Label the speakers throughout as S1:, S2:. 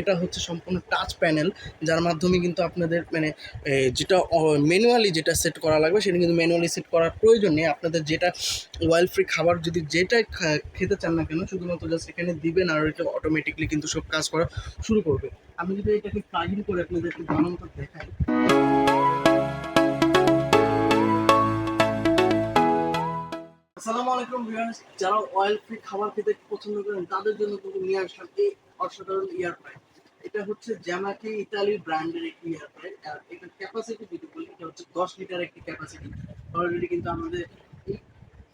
S1: এটা হচ্ছে সম্পূর্ণ টাচ প্যানেল যার মাধ্যমে কিন্তু আপনাদের মানে যেটা ম্যানুয়ালি যেটা সেট করা লাগবে, সেটা কিন্তু ম্যানুয়ালি সেট করার প্রয়োজন নেই। আপনাদের যেটা অয়েল ফ্রি খাবার যদি যেটাই খেতে চান না কেন, শুধুমাত্র জাস্ট এখানে দিবেন আর এটা অটোমেটিকলি কিন্তু সব কাজ করা শুরু করবে। আমি যদি এটাকে প্লাগ করে আপনাদের একটু বানানোটা দেখাই। আসসালামু আলাইকুম ভিউয়ার্স যারা অয়েল ফ্রি খাবার খেতে পছন্দ করেন, তাদের জন্য কিন্তু নিয়ে আসলাম এই অসাধারণ ইয়ার এটা হচ্ছে জ্যামাকি ইতালি ব্র্যান্ডের একটি ইয়ার আর এটার ক্যাপাসিটি যদি বলি, এটা হচ্ছে দশ লিটার একটি ক্যাপাসিটি অলরেডি কিন্তু আমাদের এই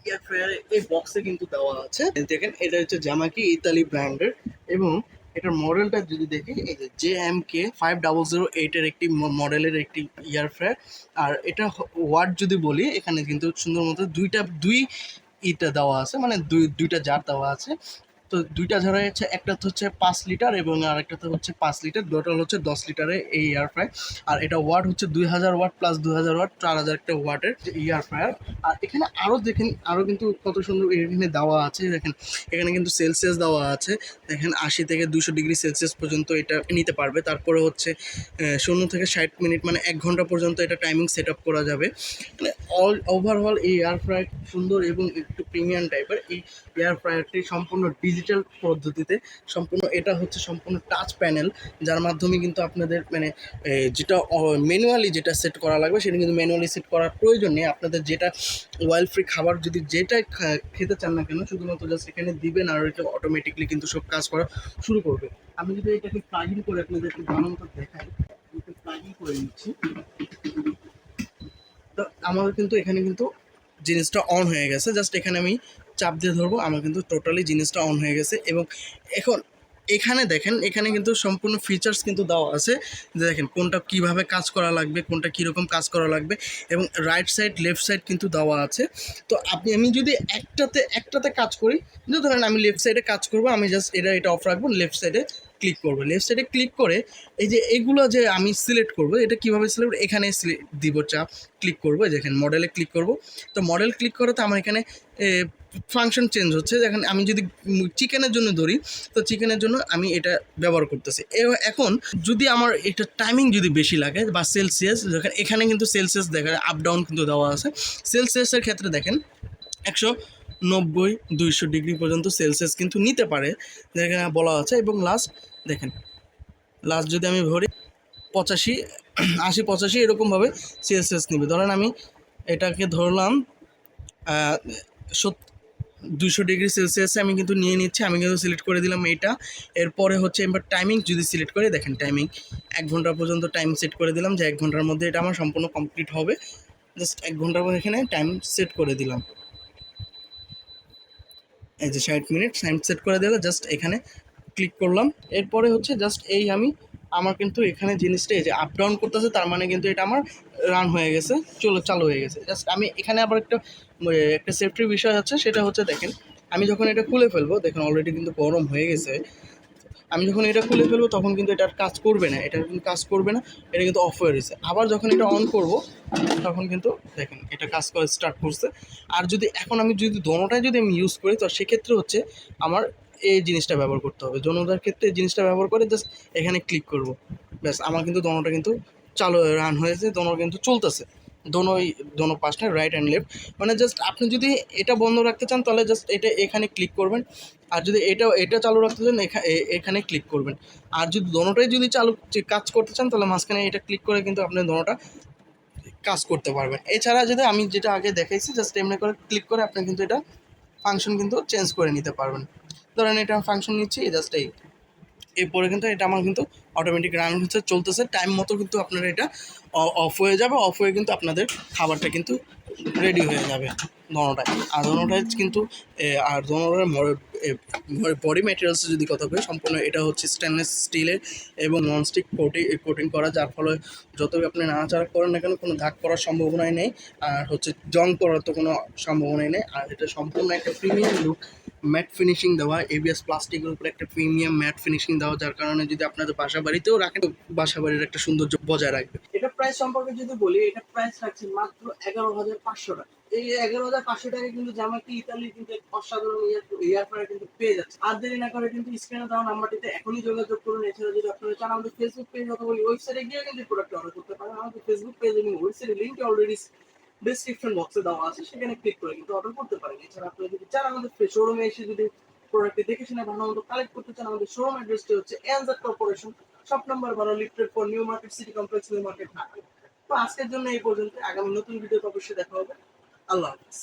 S1: এয়ার ফ্রায়ারে এই বক্সে কিন্তু দেওয়া আছে। দেখেন, এটা হচ্ছে জ্যামাকি ইতালি ব্র্যান্ডের। এবং এটার মডেলটা যদি দেখি, এই যে J M K five double zero এইটের একটি মডেলের একটি ইয়ার ফ্রায়ার। আর এটা ওয়াট যদি বলি, এখানে কিন্তু সুন্দর মতো দুইটা, দুই ইটা দেওয়া আছে। মানে দুই, দুইটা জার দেওয়া আছে। তো দুইটা ঝাড়া হচ্ছে একটা হচ্ছে পাঁচ লিটার এবং আরেকটাতে হচ্ছে পাঁচ লিটার। টোটাল হচ্ছে দশ লিটারের এই এয়ার ফ্রাই আর এটা ওয়াট হচ্ছে দুই হাজার ওয়াট প্লাস দুই হাজার ওয়াট চার হাজার একটা ওয়াটের এয়ার ফ্রায়ার আর এখানে আরও দেখেন আরও কিন্তু কত সুন্দর এখানে দেওয়া আছে। দেখেন, এখানে কিন্তু সেলসিয়াস দেওয়া আছে। দেখেন, আশি থেকে দুশো ডিগ্রি সেলসিয়াস পর্যন্ত এটা নিতে পারবে। তারপরে হচ্ছে শূন্য থেকে ষাট মিনিট মানে এক ঘণ্টা পর্যন্ত এটা টাইমিং সেট আপ করা যাবে। মানে অল ওভারঅল এই এয়ার ফ্রায়ার সুন্দর এবং একটু প্রিমিয়াম টাইপের এই এয়ার ফ্রায়ারটি সম্পূর্ণ ডিজিটাল পদ্ধতিতে সম্পূর্ণ, এটা হচ্ছে সম্পূর্ণ টাচ প্যানেল যার মাধ্যমে কিন্তু আপনাদের মানে যেটা ম্যানুয়ালি যেটা সেট করা লাগবে, সেটা কিন্তু ম্যানুয়ালি সেট করার প্রয়োজন নেই। আপনাদের যেটা অয়েল ফ্রি খাবার যদি যেটাই খেতে চান না কেন, শুধুমাত্র জাস্ট এখানে দিবেন আর এটা অটোমেটিকলি কিন্তু সব কাজ করা শুরু করবে। আমি যদি এটাকে প্লাগ করে আপনাদের একটু বানানোটা দেখাই প্লাগ ইন করে নিচ্ছি। তো আমাদের কিন্তু এখানে কিন্তু জিনিসটা অন হয়ে গেছে। জাস্ট এখানে আমি চাপ দিয়ে ধরবো, আমার কিন্তু টোটালি জিনিসটা অন হয়ে গেছে। এবং এখন এখানে দেখেন, এখানে কিন্তু সম্পূর্ণ ফিচার্স কিন্তু দেওয়া আছে। যে দেখেন, কোনটা কীভাবে কাজ করা লাগবে, কোনটা কীরকম কাজ করা লাগবে এবং রাইট সাইড লেফট সাইড কিন্তু দেওয়া আছে। তো আপনি, আমি যদি একটাতে একটাতে কাজ করি যে ধরেন আমি লেফট সাইডে কাজ করব, আমি জাস্ট এটা এটা অফ রাখব লেফট সাইডে ক্লিক করব। লেফট সাইডে ক্লিক করে এই যে এগুলো যে আমি সিলেক্ট করব, এটা কীভাবে সিলেক্ট এখানে দিব চাপ ক্লিক করব দেখেন মডেলে ক্লিক করব। তো মডেল ক্লিক করাতে আমার এখানে ফাংশন চেঞ্জ হচ্ছে। দেখেন আমি যদি চিকেনের জন্য ধরি, তো চিকেনের জন্য আমি এটা ব্যবহার করতেছি। এখন যদি আমার এটা টাইমিং যদি বেশি লাগে বা সেলসিয়াস দেখেন এখানে কিন্তু সেলসিয়াস দেখা আপ ডাউন কিন্তু দেওয়া আছে। সেলসিয়াসের ক্ষেত্রে দেখেন, একশো নব্বই, দুইশো ডিগ্রি পর্যন্ত সেলসিয়াস কিন্তু নিতে পারে যেখানে বলা আছে এবং লাস্ট দেখেন লাস্ট যদি আমি ধরি, পঁচাশি, আশি, পঁচাশি এরকমভাবে সেলসিয়াস নেবে। ধরেন আমি এটাকে ধরলাম দুশো ডিগ্রি সেলসিয়াসে আমি কিন্তু নিয়ে নিচ্ছি, আমি কিন্তু সিলেক্ট করে দিলাম এটা এরপরে হচ্ছে এবার টাইমিং যদি সিলেক্ট করে, দেখেন টাইমিং এক ঘণ্টা পর্যন্ত টাইম সেট করে দিলাম যে এক ঘণ্টার মধ্যে এটা আমার সম্পূর্ণ কমপ্লিট হবে। জাস্ট এক ঘণ্টার পর এখানে টাইম সেট করে দিলাম। এই যে ষাট মিনিট টাইম সেট করে দিলে জাস্ট এখানে ক্লিক করলাম। এরপরে হচ্ছে জাস্ট এই আমি, আমার কিন্তু এখানে জিনিসটা এই যে আপ ডাউন করতেছে, তার মানে কিন্তু এটা আমার রান হয়ে গেছে, চলো চালু হয়ে গেছে। জাস্ট আমি এখানে আবার একটা একটা সেফটির বিষয় আছে, সেটা হচ্ছে দেখেন, আমি যখন এটা খুলে ফেলব, দেখেন অলরেডি কিন্তু গরম হয়ে গেছে। আমি যখন এটা খুলে ফেলব, তখন কিন্তু এটা আর কাজ করবে না এটা কিন্তু কাজ করবে না, এটা কিন্তু অফ হয়ে রয়েছে। আবার যখন এটা অন করব, তখন কিন্তু দেখেন এটা কাজ করে স্টার্ট করছে। আর যদি এখন আমি যদি দোনোটাই যদি আমি ইউজ করি, তো সেক্ষেত্রে হচ্ছে আমার এই জিনিসটা ব্যবহার করতে হবে। দোনোটার ক্ষেত্রে এই জিনিসটা ব্যবহার করে জাস্ট এখানে ক্লিক করব। ব্যাস, আমার কিন্তু দোনোটা কিন্তু চালু রান হয়েছে দোনো কিন্তু চলতেছে। দোনোই, দোনো পাশটা রাইট অ্যান্ড লেফট মানে জাস্ট আপনি যদি এটা বন্ধ রাখতে চান, তাহলে জাস্ট এটা এখানে ক্লিক করবেন। আর যদি এটা এটা চালু রাখতে চান এখানে ক্লিক করবেন। আর যদি দোনোটাই যদি চালু কাজ করতে চান, তাহলে মাঝখানে এটা ক্লিক করে কিন্তু আপনি দোনোটা কাজ করতে পারবেন। এছাড়া যদি আমি যেটা আগে দেখাইছি জাস্ট এমনি করে ক্লিক করে আপনি কিন্তু এটা ফাংশন কিন্তু চেঞ্জ করে নিতে পারবেন। ধরেন এটা ফাংশন নিচ্ছি জাস্ট এই। এরপরে কিন্তু এটা আমার কিন্তু অটোমেটিক রান হচ্ছে, চলতেছে। টাইম মতো কিন্তু আপনারা এটা অফ হয়ে যাবে অফ হয়ে কিন্তু আপনাদের খাবারটা কিন্তু রেডি হয়ে যাবে। দোনোটাই আর দোনোটাই কিন্তু আর দোনোটার বডি ম্যাটেরিয়ালস যদি কথা বলি, সম্পূর্ণ এটা হচ্ছে স্টেনলেস স্টিলের এবং ননস্টিক কোটিং কোটিং করা, যার ফলে যতই আপনি নাড়াচাড়া করেন না কেন, কোনো দাগ পড়ার সম্ভাবনাই নেই। আর হচ্ছে জং পড়ার তো কোনো সম্ভাবনাই নেই। আর এটা সম্পূর্ণ একটা প্রিমিয়াম লুক ম্যাট ফিনিশিং দেওয়া এবিএস প্লাস্টিকের উপরে একটা প্রিমিয়াম ম্যাট ফিনিশিং দেওয়া, যার কারণে যদি আপনাদের বাসা বাড়িতেও রাখেন বাসা বাড়ির একটা সৌন্দর্য বজায় রাখবে। এটা প্রাইস সম্পর্কে যদি বলি, এটা প্রাইস রাখছে মাত্র এগারো হাজার পাঁচশো টাকা। এই এগারো হাজার পাঁচশো টাকা কিন্তু জামাটি ইতালি কিন্তু অসাধারণ কিন্তু পেয়ে যাচ্ছে। আর দেরি না করে কিন্তু স্ক্রিনে দেওয়া নাম্বারটিতে এখনই যোগাযোগ করুন। এছাড়া যদি আপনারা চান, আমাদের ফেসবুক পেজ অথবা ওয়েবসাইটে গিয়ে কিন্তু প্রোডাক্ট অর্ডার করতে পারেন। আমাদের ফেসবুক পেজ এবং ওয়েবসাইটের লিঙ্ক অলরেডি ডিসক্রিপশন বক্সে দেওয়া আছে। সেখানে ক্লিক করে কিন্তু অর্ডার করতে পারেন। এছাড়া আপনারা যদি চান, আমাদের শোরুমে এসে যদি প্রোডাক্টটি দেখে শুনে ভালো মতো কালেক্ট করতে চান, আমাদের শোরুম অ্যাড্রেসটি হচ্ছে এনজার কর্পোরেশন শপ নাম্বার বারো lifted for new market city complex new market তো আজকের জন্য এই পর্যন্ত। আগামী নতুন ভিডিওতে অবশ্যই দেখা হবে। আল্লাহ হাফিজ